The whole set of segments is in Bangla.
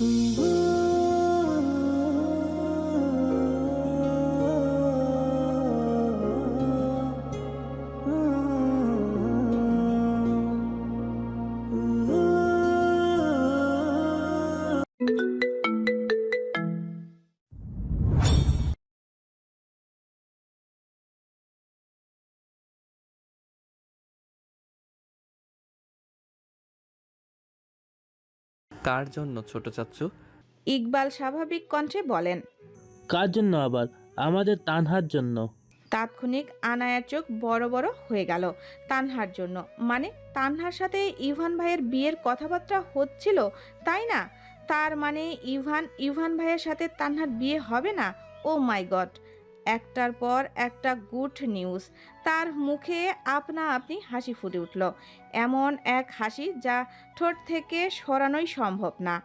Mm-hmm. কার জন্য ছোট চাচ্চু? ইকবাল স্বাভাবিক কণ্ঠে বলেন কার জন্য আবার? আমাদের তানহার জন্য। তাৎক্ষণিক আনায়ার চোখ বড় বড় হয়ে গেল তানহার জন্য। মানে তানহার সাথে ইভান ভাইয়ের বিয়ের কথাবার্তা হচ্ছিল তাই না? তার মানে ইভান ইভান ভাইয়ের সাথে তানহার বিয়ে হবে না? ও মাই গড একটার পর একটা গুড নিউজ। তার মুখে আপনা আপনি হাসি ফুটে উঠল। এমন এক হাসি যা ঠোঁট থেকে সরানোই সম্ভব না।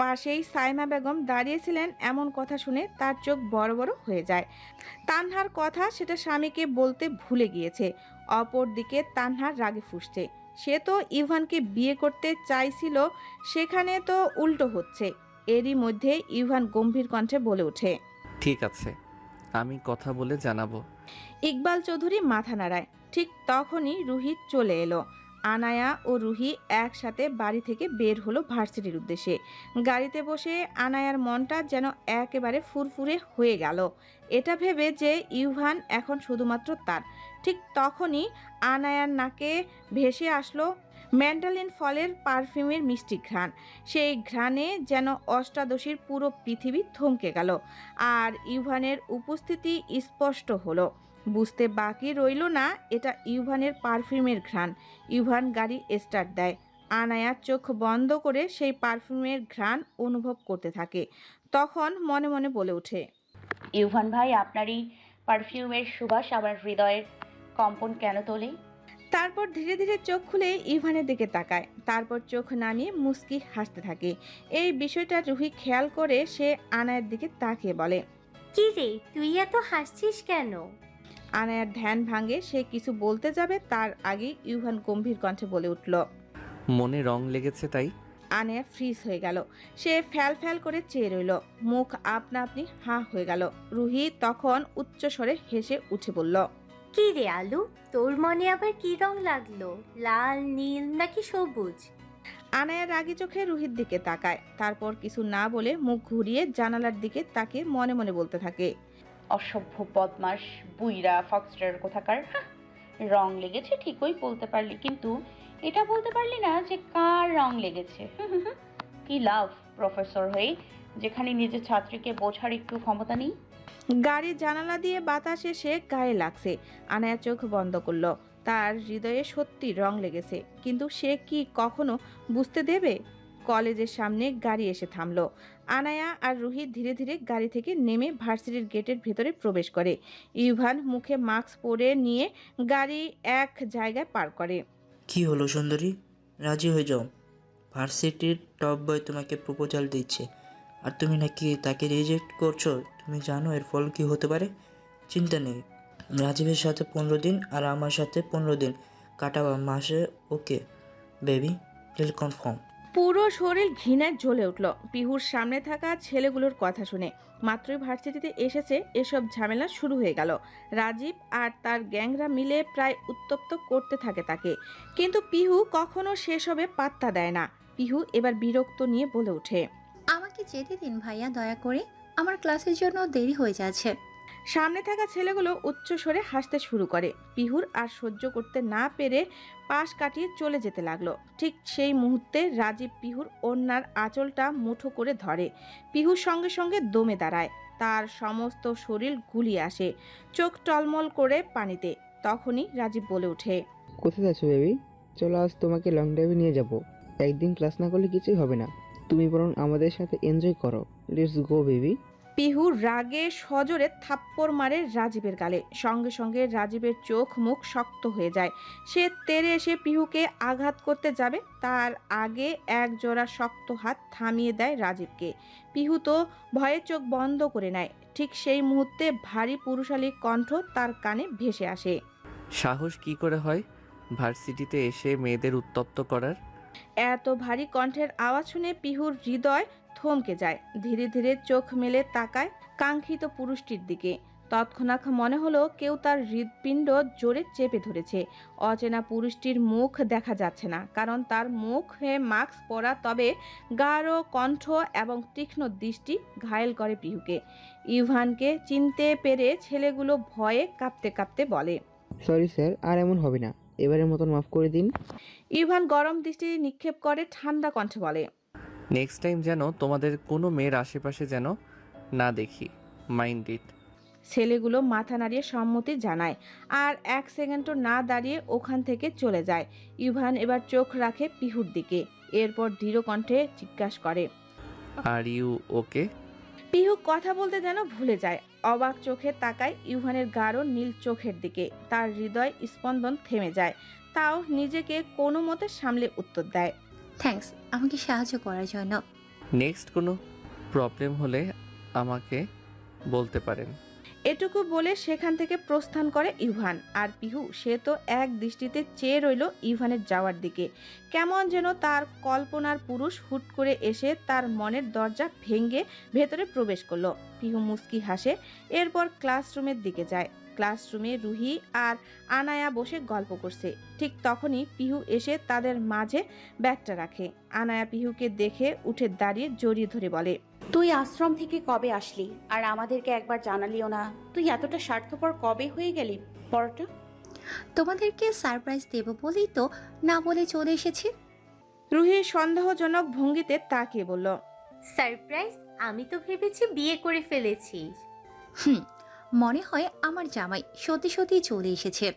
পাশেই সাইমা বেগম দাঁড়িয়েছিলেন এমন কথা শুনে তার চোখ বড় বড় হয়ে যায়। তানহার কথা সেটা স্বামীকে বলতে ভুলে গিয়েছে। অপরদিকে তানহার রাগে ফুসছে। সে তো ইভানকে বিয়ে করতে চাইছিল, সেখানে তো উল্টো হচ্ছে। এরই মধ্যে ইভান গম্ভীর কণ্ঠে বলে ওঠে। ঠিক আছে। আমি কথা বলে জানাব। ইকবাল চৌধুরী মাথা নাড়ায়। ঠিক তখনই রুহি চলে এলো। আনায়া ও রুহি একসাথে বাড়ি থেকে বের হলো ভার্সিটির উদ্দেশ্যে। গাড়িতে বসে আনায়ার মনটা যেন একেবারে ফুরফুরে হয়ে গেল। এটা ভেবে যে ইউভান এখন শুধুমাত্র তার। ঠিক তখনই আনায়ার নাকে ভেসে আসলো ম্যান্ডালিন ফলের পারফিউমের মিষ্টি ঘ্রাণ। সেই ঘ্রাণে যেন অষ্টাদশীর পুরো পৃথিবী থমকে গেল আর ইউভানের উপস্থিতি স্পষ্ট হলো। বুঝতে বাকি রইল না, এটা ইউভানের পারফিউমের ঘ্রাণ। ইউভান গাড়ি স্টার্ট দেয়। আনায়া চোখ বন্ধ করে সেই পারফিউমের ঘ্রাণ অনুভব করতে থাকে। তখন মনে মনে বলে ওঠে, ইউভান ভাই, আপনার এই পারফিউমের সুবাস আমার হৃদয়ের কম্পন কেন তোলে? তারপর ধীরে ধীরে চোখ খুলে ইভানের দিকে তাকায়। তারপর চোখ নামিয়ে মুস্কি হাসতে থাকে। এই বিষয়টা রুহি খেয়াল করে সে আনায়ের দিকে তাকিয়ে বলে কি রে তুই এত হাসছিস কেন? আনায়ার ধ্যান ভাঙে সে কিছু বলতে যাবে তার আগে ইউভান গম্ভীর কণ্ঠে বলে উঠল মনে রং লেগেছে তাই? আনায়া ফ্রিজ হয়ে গেল। সে ফ্যাল ফ্যাল করে চেয়ে রইল। মুখ আপনা আপনি হা হয়ে গেল। রুহি তখন উচ্চ স্বরে হেসে উঠে বলল কি রে আলু? তোর মনে আবার কি রং লাগল? লাল নীল নাকি সবুজ? আনায়া রাগি চোখে রুহির দিকে তাকায়। তারপর কিছু না বলে মুখ ঘুরিয়ে জানালার দিকে তাকে মনে মনে বলতে থাকে। অসভ্য বদমাস বুইরা ফক্সটার কোথাকার? হাহ, রং লেগেছে ঠিকই বলতে পারলি কিন্তু এটা বলতে পারলি না যে কার রং লেগেছে। হুম হুম হুম। কি লাভ প্রফেসর হয়ে যেখানে নিজের ছাত্রীকে বোঝার একটু ক্ষমতা নেই? গাড়ির জানালা দিয়ে বাতাস এসে গায়ে লাগছে। আনায়া চোখ বন্ধ করল। তার হৃদয়ে সত্যি রং লেগেছে। কিন্তু সে কি কখনো বুঝতে দেবে? কলেজের সামনে গাড়ি এসে থামলো। আনায়া আর রুহি ধীরে ধীরে গাড়ি থেকে নেমে ভার্সিটির গেটের ভেতরে প্রবেশ করে। ইভান মুখে মাস্ক পরে নিয়ে গাড়ি এক জায়গায় পার করে। কি হলো সুন্দরী? রাজি হয়ে যাও। ভার্সিটির টপ বয় তোমাকে প্রপোজাল দিচ্ছে। আর তুমি নাকি তাকে রিজেক্ট করছ? তুমি জানো এর ফল কি হতে পারে? চিন্তা নেই। রাজীবের সাথে পনেরো দিন আর আমার সাথে পনেরো দিন কাটাবা মাসে ওকে বেবি টিল কনফার্ম পুরো শরীর ঘৃণায় জ্বলে উঠল। পিহুর সামনে থাকা ছেলেগুলোর কথা শুনে মাত্রই ভার্সিটিতে এসেছে এসব ঝামেলা শুরু হয়ে গেল। রাজীব আর তার গ্যাংরা মিলে প্রায় উত্তপ্ত করতে থাকে তাকে। কিন্তু পিহু কখনো সেসবে পাত্তা দেয় না। পিহু এবার বিরক্ত নিয়ে বলে ওঠে আমাকে যেতে দিন ভাইয়া দয়া করে। আমার ক্লাসের জন্য দেরি হয়ে যাচ্ছে। সামনে থাকা ছেলেগুলো উচ্চ স্বরে হাসতে শুরু করে। পিহুর আর সহ্য করতে না পেরে পাশ কাটিয়ে চলে যেতে লাগল। ঠিক সেই মুহূর্তে রাজীব পিহুর অন্যার আঁচলটা মুঠো করে ধরে। পিহুর সঙ্গে সঙ্গে দমে দাঁড়ায়। তার সমস্ত শরীর গুলিয়ে আসে। চোখ টলমল করে পানিতে। তখনই রাজীব বলে ওঠে কোথায় যাচ্ছ বেবি? চলো আজ তোমাকে লং ড্রাইভে নিয়ে যাব। একদিন ক্লাস না করলে কিছুই হবে না। তুমি বরং আমাদের সাথে এনজয় করো। লেটস গো বেবি পিহু রাগে সজোরে থাপ্পড় মারে রাজীবের গালে। সঙ্গে সঙ্গে রাজীবের চোখ মুখ শক্ত হয়ে যায়। সে তেরে এসে পিহুকে আঘাত করতে যাবে। তার আগে এক জোড়া শক্ত হাত থামিয়ে দেয় রাজীবকে। পিহু তো ভয়ে চোখ বন্ধ করে নেয়। ঠিক সেই মুহূর্তে ভারী পুরুষালী কণ্ঠ তার কানে ভেসে আসে। সাহস কি করে হয় ভার্সিটিতে এসে মেয়েদের উত্তপ্ত করার? এত ভারী কণ্ঠের আওয়াজ শুনে পিহুর হৃদয় থমকে যায়। ধীরে ধীরে চোখ মেলে তাকায় কাঙ্ক্ষিত পুরুষটির দিকে। তৎক্ষণাৎ মনে হলো কেউ তার হৃৎপিণ্ড জোরে চেপে ধরেছে। অচেনা পুরুষটির মুখ দেখা যাচ্ছে না কারণ তার মুখে মাস্ক পরা তবে গাঢ় কণ্ঠ এবং তীক্ষ্ণ দৃষ্টি ঘায়েল করে পিহুকে। ইভানকে চিনতে পেরে ছেলেগুলো ভয়ে কাঁপতে কাঁপতে বলে সরি স্যার আর এমন হবে না। এবারের মতন মাফ করে দিন। ইভান গরম দৃষ্টি নিক্ষেপ করে ঠান্ডা কণ্ঠে বলে নেক্সট টাইম যেন তোমাদের কোনো মেয়ের আশেপাশে যেন না দেখি। মাইন্ড ইট ছেলেগুলো মাথা নাড়িয়ে সম্মতি জানায় আর এক সেকেন্ডও না দাঁড়িয়ে ওখান থেকে চলে যায়। ইভান এবার চোখ রাখে পিহুর দিকে। এরপর দৃঢ় কণ্ঠে জিজ্ঞাসা করে আর ইউ ওকে পিহু কথা বলতে যেন ভুলে যায়। অবাক চোখে তাকায় ইউভানের গাঢ় নীল চোখের দিকে। তার হৃদয় স্পন্দন থেমে যায়। তাও নিজেকে কোনো মতে সামলে উত্তর দেয়। থ্যাঙ্কস আমাকে সাহায্য করার জন্য। নেক্সট কোনো প্রবলেম হলে আমাকে বলতে পারেন। এটুকু বলে সেখান থেকে প্রস্থান করে ইভান। আর পিহু সে তো এক দৃষ্টিতে চেয়ে রইল ইভানের যাওয়ার দিকে। কেমন যেন তার কল্পনার পুরুষ হুট করে এসে তার মনের দরজা ভেঙে ভেতরে প্রবেশ করল। পিহু মুস্কি হাসে এরপর ক্লাসরুমের দিকে যায়। ক্লাসরুমে রুহি আর আনায়া বসে গল্প করছে। ঠিক তখনই পিহু এসে তাদের মাঝে ব্যাগটা রাখে। আনায়া পিহুকে দেখে উঠে দাঁড়িয়ে জড়িয়ে ধরে বলে তুই আশ্রম থেকে কবে আসলি? আর আমাদেরকে একবার জানালিও না। তুই এতটা স্বার্থপর কবে হয়ে গেলি? পরটা? তোমাদেরকে সারপ্রাইজ দেব বলেই তো না বলে চলে এসেছি। রুহি সন্দেহজনক ভঙ্গিতে তাকিয়ে বলল সারপ্রাইজ? আমি তো ভেবেছি বিয়ে করে ফেলেছিস। হুম মনে হয় আমার জামাই সত্যি সত্যি চলে এসেছে।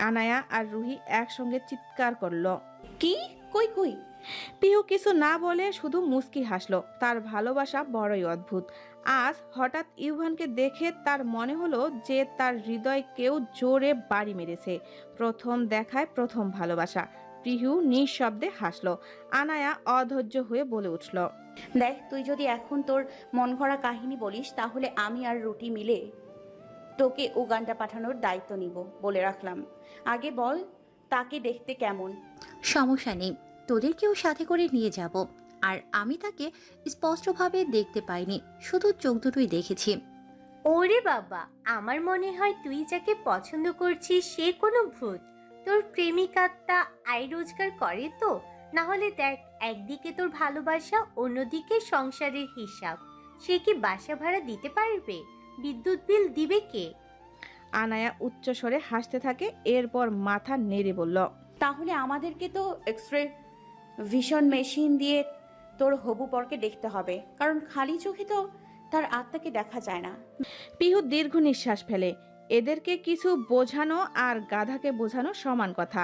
আনায়া আর রুহি একসঙ্গে চিৎকার করল। কি? কই কই? পিহু কিছু না বলে শুধু মুস্কি হাসলো। তার ভালোবাসা বড়ই অদ্ভুত। আজ হঠাৎ ইউভানকে দেখে তার মনে হলো যে তার হৃদয় কেউ জোরে বাড়ি মেরেছে। প্রথম দেখায় প্রথম ভালোবাসা। পিহু নিঃশব্দে হাসলো। আনায়া অধৈর্য হয়ে বলে উঠল দেখ তুই যদি এখন তোর মন ভরা কাহিনী বলিস তাহলে আমি আর রুটি মিলে তোকে উগান্ডা পাঠানোর দায়িত্ব নিব বলে রাখলাম। আগে বল তাকে দেখতে কেমন? সমস্যা নেই তোদেরকেও সাথে করে নিয়ে যাব। আর আমি তাকে স্পষ্টভাবে দেখতে পাইনি শুধু চোখ দুটোই দেখেছি। ওরে বাবা আমার মনে হয় তুই যাকে পছন্দ করছিস সে কোনো ভূত। তোর প্রেমিকাটা আয় রোজগার করে তো না হলে দেখ একদিকে তোর ভালোবাসা অন্যদিকে সংসারের হিসাব। সে কি বাসা ভাড়া দিতে পারবে? বিদ্যুৎ বিল দিবে কে? আনায়া উচ্চস্বরে হাসতে থাকে এরপর মাথা নেড়ে বলল তাহলে আমাদেরকে তো এক্সরে ভিশন মেশিন দিয়ে তোর হবু পরকে দেখতে হবে কারণ খালি চোখে তো তার আত্মাকে দেখা যায় না। পিহু দীর্ঘ নিঃশ্বাস ফেলে। এদেরকে কিছু বোঝানো আর গাধাকে বোঝানো সমান কথা।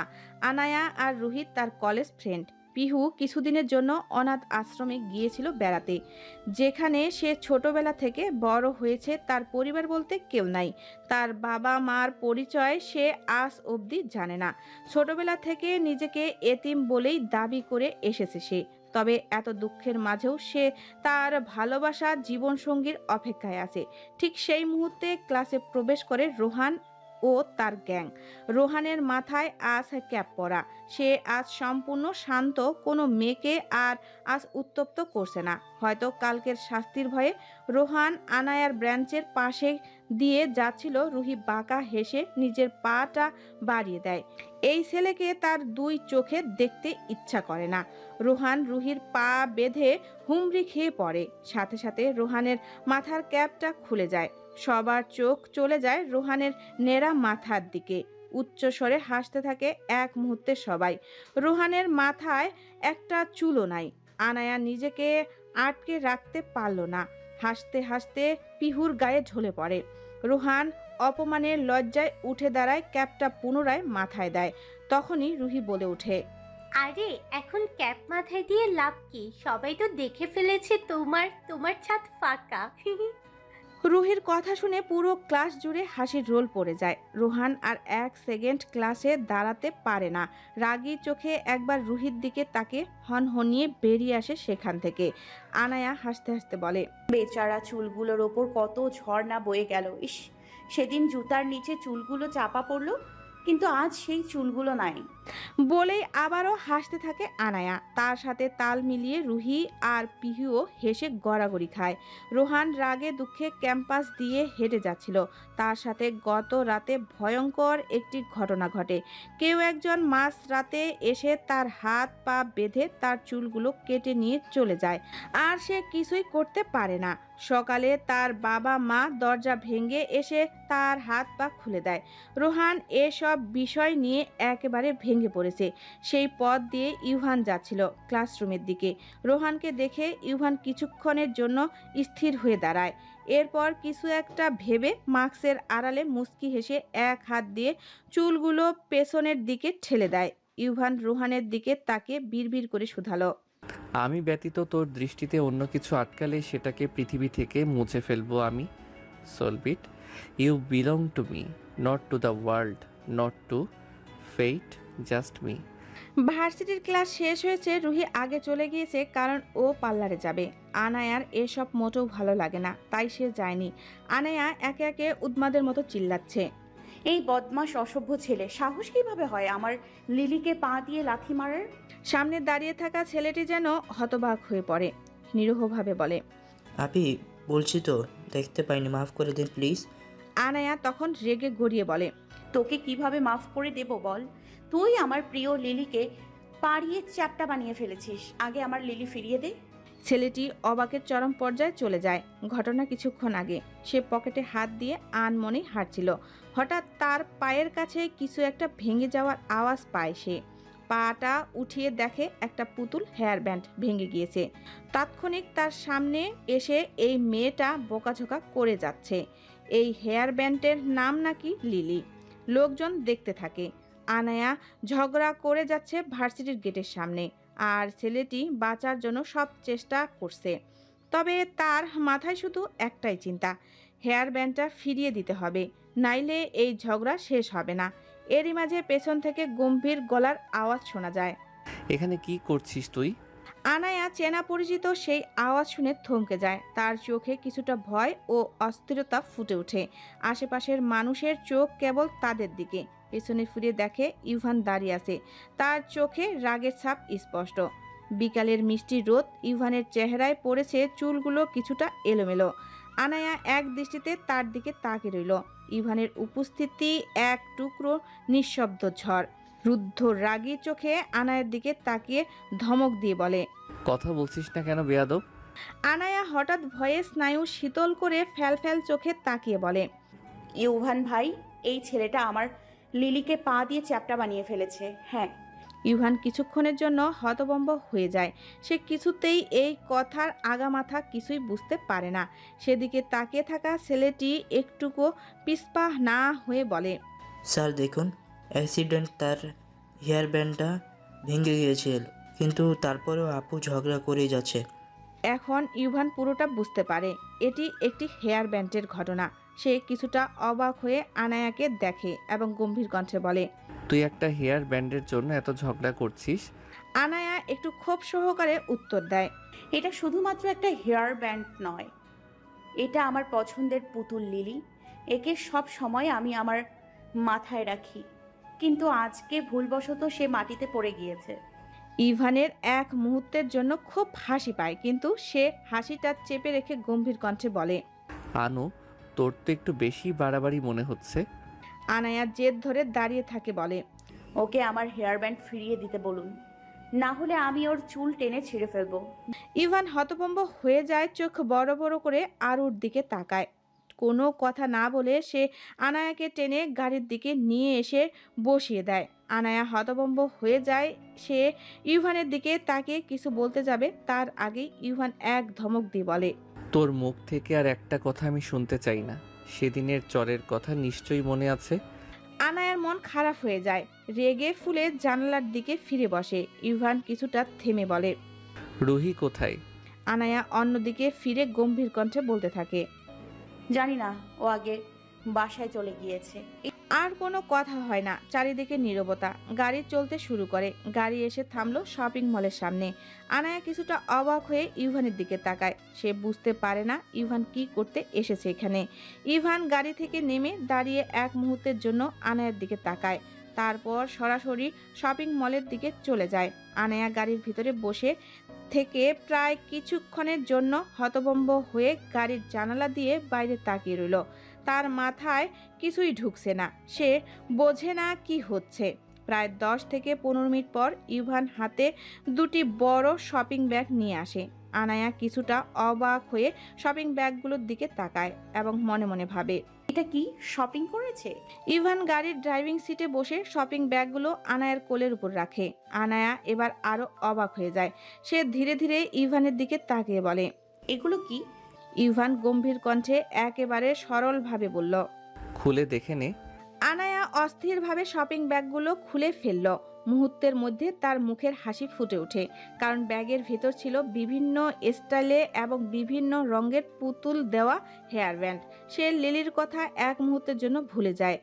আনায়া আর রোহিত তার কলেজ ফ্রেন্ড। পিহু কিছুদিনের জন্য অনাথ আশ্রমে গিয়েছিল বেড়াতে, যেখানে সে ছোটবেলা থেকে বড় হয়েছে, তার পরিবার বলতে কেউ নাই। তার বাবা মার পরিচয় সে আজ অবধি জানে না। ছোটবেলা থেকে নিজেকে এতিম বলেই দাবি করে এসেছে সে। তবে এত দুঃখের মাঝেও সে তার ভালোবাসা জীবনসঙ্গীর অপেক্ষায় আছে। ঠিক সেই মুহূর্তে ক্লাসে প্রবেশ করে রোহান ও তার গ্যাং। রোহানের মাথায় আজ ক্যাপ পরা। সে আজ সম্পূর্ণ শান্ত, কোনো মেয়েকে আর আজ উত্তপ্ত করছে না। হয়তো কালকের শাস্তির ভয়ে রোহান আনায়ার ব্রাঞ্চের পাশে দিয়ে যাচ্ছিল, রুহি বাঁকা হেসে নিজের পাটা বাড়িয়ে দেয়। এই ছেলেকে তার দুই চোখে দেখতে ইচ্ছা করে না। রোহান রুহির পা বেঁধে হুমড়ি খেয়ে পড়ে। সাথে সাথে রোহানের মাথার ক্যাপটা খুলে যায়। সবার চোখ চলে যায় রোহানের নেড়া মাথার দিকে। উচ্চস্বরে হাসতে থাকে এক মুহূর্তে সবাই। রোহানের মাথায় একটা চুলও নাই। আনায়া নিজেকে আটকে রাখতে পারল না। হাসতে হাসতে পিহুর গায়ে ঝলে পড়ে। রোহান অপমানের লজ্জায় উঠে দাঁড়ায়, ক্যাপটা পুনরায় মাথায় দেয়। তখনই রুহি বলে ওঠে, আরে, এখন ক্যাপ মাথায় দিয়ে লাভ কি? সবাই তো দেখে ফেলেছে তোমার তোমার ছাদ ফাঁকা। রুহির কথা শুনে পুরো ক্লাস জুড়ে হাসির রোল পড়ে যায়। রোহান আর এক সেকেন্ড ক্লাসে দাঁড়াতে পারে না। রাগি চোখে একবার রুহির দিকে তাকে হনহনিয়ে বেরিয়ে আসে সেখান থেকে। আনায়া হাসতে হাসতে বলে, বেচারা চুলগুলোর ওপর কত ঝর্ণা বয়ে গেল, ইস। সেদিন জুতার নিচে চুলগুলো চাপা পড়ল কিন্তু আজ সেই চুলগুলো নাই। বলেই আবারও হাসতে থাকে আনায়া। তার সাথে তাল মিলিয়ে রুহি আর পিহুও হেসে গড়াগড়ি খায়। রোহান রাগে দুঃখে ক্যাম্পাস দিয়ে হেঁটে যাচ্ছিল। তার সাথে গত রাতে ভয়ঙ্কর একটি ঘটনা ঘটে। কেউ একজন মাঝ রাতে এসে তার হাত পা বেঁধে তার চুলগুলো কেটে নিয়ে চলে যায়। আর সে কিছুই করতে পারে না। সকালে তার বাবা মা দরজা ভেঙে এসে তার হাত পা খুলে দেয়। রোহান এসব বিষয় নিয়ে একেবারে ভেঙে পড়েছে। সেই পথ দিয়ে ইউহান যাচ্ছিল ক্লাসরুমের দিকে। রোহানকে দেখে ইউহান কিছুক্ষণের জন্য স্থির হয়ে দাঁড়ায়। এরপর কিছু একটা ভেবে মাস্কের আড়ালে মুচকি হেসে এক হাত দিয়ে চুলগুলো পেছনের দিকে ঠেলে দেয়। ইউভান রোহানের দিকে তাকে বিড়বিড় করে শুধালো। আমি ব্যতীত তোর দৃষ্টিতে অন্য কিছু আটকালে সেটাকে পৃথিবী থেকে মুছে ফেলব আমি, সলবিট। You belong to me not to the world not to fate just me ভার্সিটির ক্লাস শেষ হয়েছে, রুহি আগে চলে গিয়েছে, কারণ ও পার্লারে যাবে। আনায়ার এসব মোটেও ভালো লাগে না, তাই সে যায়নি। আনায়া একে একে উদ্মাদের মতো চিল্লাচ্ছে। এই বদমাস অসভ্য ছেলে সাহস কীভাবে হয় আমার লিলিকে পা দিয়ে লাথি মারার? সামনে দাঁড়িয়ে থাকা ছেলেটি যেন হতবাক হয়ে পড়ে নিরীহভাবে বলে। আপি বলছি তো দেখতে পাইনি মাফ করে দিন প্লিজ। আনায়া তখন রেগে গড়িয়ে বলে তোকে কীভাবে মাফ করে দেব বল? তুই আমার প্রিয় লিলিকে পাড়িয়ে চ্যাপটা বানিয়ে ফেলেছিস আগে আমার লিলি ফিরিয়ে দে। ছেলেটি অবাকের চরম পর্যায়ে চলে যায়। ঘটনা কিছুক্ষণ আগে। সে পকেটে হাত দিয়ে আনমনে হাঁটছিল। হঠাৎ তার পায়ের কাছে কিছু একটা ভেঙে যাওয়ার আওয়াজ পায় সে। পাটা উঠিয়ে দেখে একটা পুতুল হেয়ার ব্যান্ড ভেঙে গিয়েছে। তাৎক্ষণিক তার সামনে এসে এই মেয়েটা বোকাঝোকা করে যাচ্ছে। এই হেয়ার ব্যান্ডের নাম নাকি লিলি। লোকজন দেখতে থাকে। আনায়া ঝগড়া করে যাচ্ছে ভার্সিটির গেটের সামনে। আর ছেলেটি বাঁচার জন্য সব চেষ্টা করছে। তবে তার মাথায় শুধু একটাই চিন্তা হেয়ার ব্যান্ডটা ফিরিয়ে দিতে হবে নাইলে এই ঝগড়া শেষ হবে না। এরই মাঝে পেছন থেকে গম্ভীর গলার আওয়াজ শোনা যায়। এখানে কি করছিস তুই? আনায়া চেনা পরিচিত সেই আওয়াজ শুনে থমকে যায়। তার চোখে কিছুটা ভয় ও অস্থিরতা ফুটে ওঠে। আশেপাশের মানুষের চোখ কেবল তাদের দিকে। পেছনে ফিরে দেখে ইভান দাঁড়িয়ে আছে। তার চোখে রাগের ছাপ স্পষ্ট। বিকালের মিষ্টি রোদ ইভানের চেহারায় পড়েছে চুলগুলো কিছুটা এলোমেলো। আনায়া এক দৃষ্টিতে তার দিকে তাকে রইল। ইভানের উপস্থিতি এক টুকরো নিঃশব্দ ঝড়। রুদ্ধ রাগী চোখে আনায়ের দিকে তাকিয়ে ধমক দিয়ে বলে কথা বলছিস না কেন বেয়াদব? আনায়া হঠাৎ ভয়ে স্নায়ু শীতল করে ফ্যাল ফ্যাল চোখে তাকিয়ে বলে ইউভান ভাই এই ছেলেটা আমার লিলিকে পা দিয়ে চ্যাপটা বানিয়ে ফেলেছে। হ্যাঁ। ইউহান কিছুক্ষণের জন্য হতবম্ব হয়ে যায়। সে কিছুতেই এই কথার আগামাথা কিছুই বুঝতে পারে না। সেদিকে তাকিয়ে থাকা ছেলেটি একটুকু পিস্পা না হয়ে বলে স্যার দেখুন অ্যাক্সিডেন্ট তার হেয়ার ব্যান্ডটা ভেঙে গিয়েছিল কিন্তু তারপরেও আপু ঝগড়া করেই যাচ্ছে। এখন ইউভান পুরোটা বুঝতে পারে। এটি একটি হেয়ার ব্যান্ডের ঘটনা। সে কিছুটা অবাক হয়ে আনায়াকে দেখে এবং গম্ভীর কণ্ঠে বলে তুই একটা হেয়ার ব্যান্ডের জন্য এত ঝগড়া করছিস? আনায়া একটু ক্ষোভ সহকারে উত্তর দেয় এটা শুধুমাত্র একটা হেয়ার ব্যান্ড নয়। এটা আমার পছন্দের পুতুল লিলি। একে সব সময় আমি আমার মাথায় রাখি। কিন্তু আজকে ভুলবশত সে মাটিতে পড়ে গিয়েছে। ইভানের এক মুহূর্তের জন্য খুব হাসি পায় কিন্তু সে হাসিটা চেপে রেখে গম্ভীর কণ্ঠে বলে আনু তোর তো একটু বেশি বাড়াবাড়ি মনে হচ্ছে। আনায়া জেদ ধরে দাঁড়িয়ে থাকে বলে ওকে আমার হেয়ার ব্যান্ড ফিরিয়ে দিতে বলুন। না হলে আমি ওর চুল টেনে ছিঁড়ে ফেলব। ইভান হতভম্ব হয়ে যায় চোখ বড় বড় করে আরুর দিকে তাকায়। কোনো কথা না বলে সে আনায়াকে টেনে গাড়ির দিকে নিয়ে এসে বসিয়ে দেয়। আনায়া হতভম্ব হয়ে যায় সে ইউভানের দিকে তাকে কিছু বলতে যাবে তার আগেই ইউভান এক ধমক দিয়ে বলে তোর মুখ থেকে আর একটা কথা আমি শুনতে চাই না। সেদিনের চরের কথা নিশ্চয়ই মনে আছে? আনায়ার মন খারাপ হয়ে যায়। রেগে ফুলে জানলার দিকে ফিরে বসে। ইউভান কিছুটা থেমে বলে রুহি কোথায়? আনায়া অন্যদিকে ফিরে গম্ভীর কণ্ঠে বলতে থাকে জানি না ও আগে বাসায় চলে গিয়েছে। আর কোনো কথা হয় না, চারিদিকে নীরবতা। গাড়ি চলতে শুরু করে। গাড়ি এসে থামলো শপিং মলের সামনে। আনায়া কিছুটা অবাক হয়ে ইভানের দিকে তাকায়। সে বুঝতে পারে না ইভান কি করতে এসেছে এখানে। ইভান গাড়ি থেকে নেমে দাঁড়িয়ে এক মুহূর্তের জন্য আনায়ার দিকে তাকায়। তারপর সরাসরি শপিং মলের দিকে চলে যায়। আনায়া গাড়ির ভিতরে বসে থেকে প্রায় কিছুক্ষণের জন্য হতভম্ব হয়ে গাড়ির জানালা দিয়ে বাইরে তাকিয়ে রইল। তার মাথায় কিছুই ঢুকছে না। সে বোঝে না কি হচ্ছে। প্রায় দশ থেকে পনেরো মিনিট পর ইভান হাতে দুটি বড় শপিং ব্যাগ নিয়ে আসে। আনায়া কিছুটা অবাক হয়ে শপিং ব্যাগগুলোর দিকে তাকায় এবং মনে মনে ভাবে এটা কি শপিং করেছে? ইভান গাড়ির ড্রাইভিং সিটে বসে শপিং ব্যাগগুলো আনায়ার কোলের উপর রাখে। আনায়া এবার আরও অবাক হয়ে যায়। সে ধীরে ধীরে ইভানের দিকে তাকিয়ে বলে এগুলো কি ইভান গম্ভীর কণ্ঠে একেবারে সরলভাবে বলল খুলে দেখে নে। আনায়া অস্থিরভাবে শপিং ব্যাগগুলো খুলে ফেলল। মুহূর্তের মধ্যে তার মুখের হাসি ফুটে ওঠে কারণ ব্যাগের ভেতর ছিল বিভিন্ন স্টাইলে এবং বিভিন্ন রঙের পুতুল দেওয়া হেয়ার ব্যান্ড। সে লিলির কথা এক মুহূর্তের জন্য ভুলে যায়।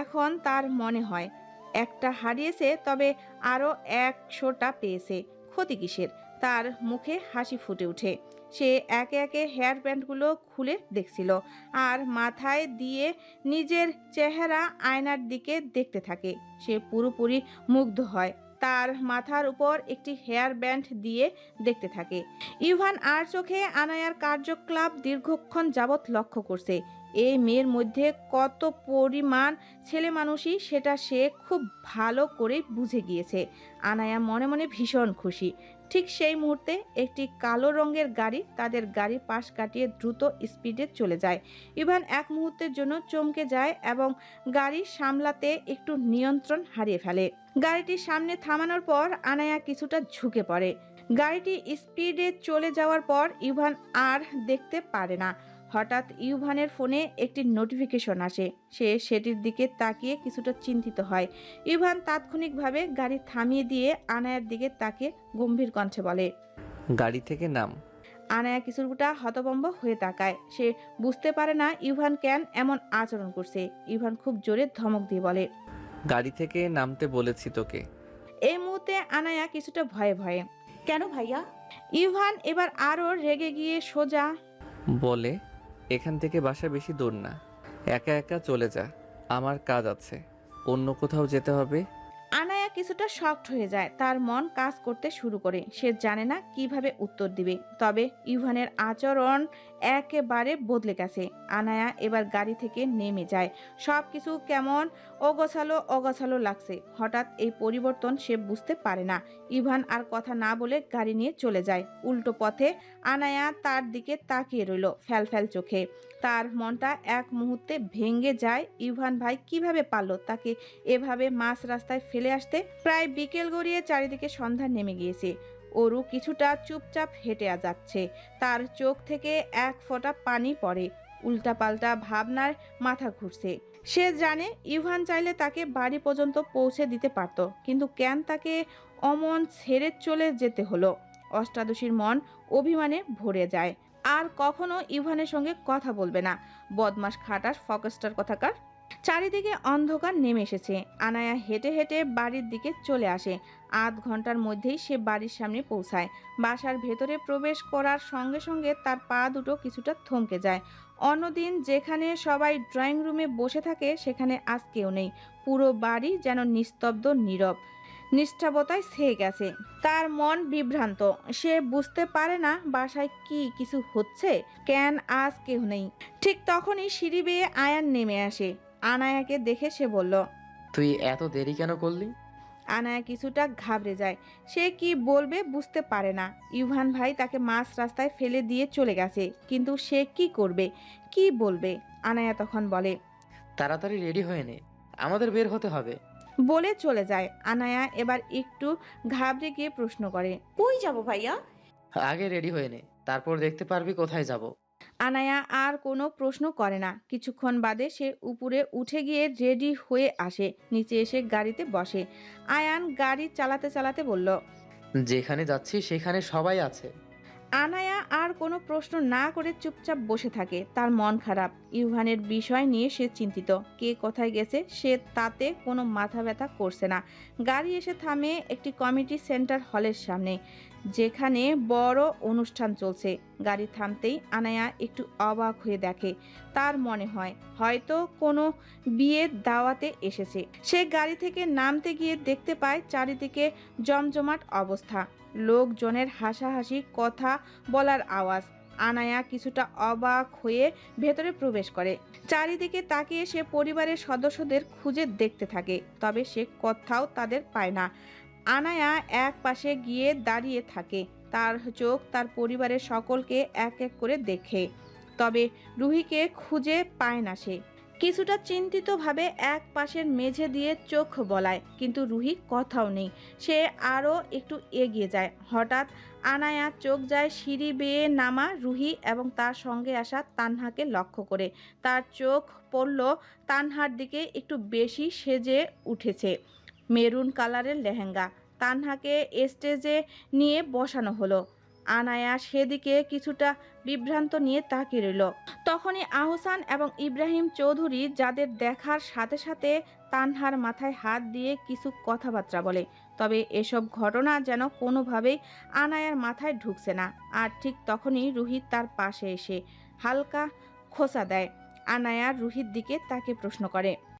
এখন তার মনে হয় একটা হারিয়েছে তবে আরও একশোটা পেয়েছে। ক্ষতি কিসের? তার মুখে হাসি ফুটে ওঠে। সে একে একে হেয়ার ব্যান্ডগুলো খুলে দেখছিল আর মাথায় দিয়ে নিজের চেহারা আয়নার দিকে দেখতে থাকে। সে পুরোপুরি মুগ্ধ হয়। তার মাথার উপর একটি হেয়ার ব্যান্ড দিয়ে দেখতে থাকে। ইভান আর চোখে আনায়ার কার্যকলাপ দীর্ঘক্ষণ যাবৎ লক্ষ্য করছে। এই মেয়ের মধ্যে কত পরিমাণ ছেলে মানুষই সেটা সে খুব ভালো করে বুঝে গিয়েছে। আনায়া মনে মনে ভীষণ খুশি। ঠিক সেই মুহূর্তে একটি কালো রঙের গাড়ি তাদের গাড়ির পাশ কাটিয়ে দ্রুত স্পিডে চলে যায়। ইভান এক মুহূর্তের জন্য চমকে যায় এবং গাড়ি সামলাতে একটু নিয়ন্ত্রণ হারিয়ে ফেলে। গাড়িটি সামনে থামানোর পর আনায়া কিছুটা ঝুঁকে পড়ে। গাড়িটি স্পিডে চলে যাওয়ার পর ইভান আর দেখতে পারে না। হঠাৎ ইউভানের ফোনে একটি নোটিফিকেশন আসে। সে সেটির দিকে তাকিয়ে কিছুটা চিন্তিত হয়। ইভান তাৎক্ষণিকভাবে গাড়ি থামিয়ে দিয়ে আনায়ার দিকে তাকে গম্ভীর কণ্ঠে বলে গাড়ি থেকে নাম। আনায়া কিছুটা হতভম্ব হয়ে তাকায়। সে বুঝতে পারে না ইভান কেন এমন আচরণ করছে। ইভান খুব জোরে ধমক দিয়ে বলে গাড়ি থেকে নামতে বলেছি তোকে। এই মুহূর্তে আনায়া কিছুটা ভয়ে ভয়ে কেন ভাইয়া? ইভান এবার আরও রেগে গিয়ে সোজা বলে এখান থেকে বাসা বেশি দূর না। একা একা চলে যা। আমার কাজ আছে। অন্য কোথাও যেতে হবে। কিছুটা শক্ট হয়ে যায়। তার মন কাজ করতে শুরু করে। সে জানে না কীভাবে উত্তর দিবে। তবে ইভানের আচরণ একেবারে বদলে গেছে। আনায়া এবার গাড়ি থেকে নেমে যায়। সব কিছু কেমন অগোছালো অগোছালো লাগছে। হঠাৎ এই পরিবর্তন সে বুঝতে পারে না। ইভান আর কথা না বলে গাড়ি নিয়ে চলে যায়। উল্টো পথে আনায়া তার দিকে তাকিয়ে রইল ফ্যাল ফ্যাল চোখে। তার মনটা এক মুহূর্তে ভেঙে যায়। ইভান ভাই কীভাবে পারল তাকে এভাবে মাঝ রাস্তায় ফেলে আসতে? প্রায় বিকেল গড়িয়ে চারিদিকে সন্ধ্যা নেমে গিয়েছে। অরু কিছুটা চুপচাপ হেঁটে যাচ্ছে। তার চোখ থেকে এক ফোঁটা পানি পড়ে। উল্টাপাল্টা ভাবনার মাথা ঘুরছে। সে জানে ইভান চাইলে তাকে বাড়ি পর্যন্ত পৌঁছে দিতে পারত, কিন্তু কেন তাকে অমন ছেড়ে চলে যেতে হলো? অষ্টাদশীর মন অভিমানে ভরে যায়। আর কখনো ইভানের সঙ্গে কথা বলবে না। বদমাস খাটাস ফকস্টার কথাকার। চারিদিকে অন্ধকার নেমে এসেছে। আনায়া হেঁটে হেঁটে বাড়ির দিকে চলে আসে। আধ ঘণ্টার মধ্যেই সে বাড়ির সামনে পৌঁছায়। বাসার ভেতরে প্রবেশ করার সঙ্গে সঙ্গে তার পা দুটো কিছুটা থমকে যায়। অন্যদিন যেখানে সবাই ড্রয়িং রুমে বসে থাকে, সেখানে আজ কেউ নেই। পুরো বাড়ি যেন নিস্তব্ধ, নীরব। নিষ্ঠাবতায় ছেয়ে গেছে। তার মন বিভ্রান্ত। সে বুঝতে পারে না বাসায় কি কিছু হচ্ছে। কেন আজ কেউ নেই। ঠিক তখনই সিঁড়ি বেয়ে আয়ান নেমে আসে। আনায়াকে দেখে সে বলল তুই এত দেরি কেন করলি? আনায়া কিছুটা ঘাবড়ে যায়। সে কি বলবে বুঝতে পারে না। ইভান ভাই তাকে মাঝ রাস্তায় ফেলে দিয়ে চলে গেছে। কিন্তু সে কি করবে? কি বলবে? আনায়া তখন বলে তাড়াতাড়ি রেডি হয়ে নে। আমাদের বের হতে হবে। বলে চলে যায়। আনায়া এবার একটু ঘাবড়ে গিয়ে প্রশ্ন করে কই যাব ভাইয়া? আগে রেডি হয়ে নে তারপর দেখতে পারবি কোথায় যাব। আনায়া আর কোনো প্রশ্ন করে না। কিছুক্ষণ বাদে সে উপরে উঠে গিয়ে রেডি হয়ে আসে নিচে এসে গাড়িতে বসে। আয়ান গাড়ি চালাতে চালাতে বলল যেখানে যাচ্ছি সেখানে সবাই আছে। আনায়া আর কোনো প্রশ্ন না করে চুপচাপ বসে থাকে। তার মন খারাপ। ইউভানের বিষয় নিয়ে সে চিন্তিত। কে কোথায় গেছে, সে তাতে কোনো মাথা ব্যথা করছে না। গাড়ি এসে থামে একটি কমিটি সেন্টার হলের সামনে, যেখানে বড় অনুষ্ঠান চলছে। গাড়ি থামতেই আনায়া একটু অবাক হয়ে দেখে। তার মনে হয়, হয়তো কোনো বিয়ের দাওয়াতে এসেছে। সে গাড়ি থেকে নামতে গিয়ে দেখতে পায় চারিদিকে জমজমাট অবস্থা। লোকজনের হাসাহাসি, কথা বলার আওয়াজ। আনায়া কিছুটা অবাক হয়ে ভেতরে প্রবেশ করে। চারিদিকে তাকিয়ে সে পরিবারের সদস্যদের খুঁজে দেখতে থাকে, তবে সে কোথাও তাদের পায় না। আনায়া এক পাশে গিয়ে দাঁড়িয়ে থাকে, তার চোখ তার পরিবারের সকলকে এক এক করে দেখে। তবে রুহিকে খুঁজে পায় না সে। কিছুটা চিন্তিতভাবে এক পাশের মেঝে দিয়ে চোখ বলায়, কিন্তু রুহি কথাও নেই। সে আরও একটু এগিয়ে যায়। হঠাৎ আনায়া চোখ যায় সিঁড়ি বেয়ে নামা রুহি এবং তার সঙ্গে আসা তানহাকে লক্ষ্য করে। তার চোখ পড়ল তানহার দিকে একটু বেশি সেজে উঠেছে। মেরুন কালারের লেহেঙ্গা। তানহাকে স্টেজে নিয়ে বসানো হলো। আনায়া সেদিকে কিছুটা বিভ্রান্ত নিয়ে তাকিয়ে রইল। তখনই আহসান এবং ইব্রাহিম চৌধুরী যাদের দেখার সাথে সাথে তানহার মাথায় হাত দিয়ে কিছু কথাবার্তা বলে। তবে এসব ঘটনা যেন কোনোভাবেই আনায়ার মাথায় ঢুকছে না। আর ঠিক তখনই রুহিত তার পাশে এসে হালকা খোসা দেয়। আনায়া রুহির দিকে তাকে প্রশ্ন করে।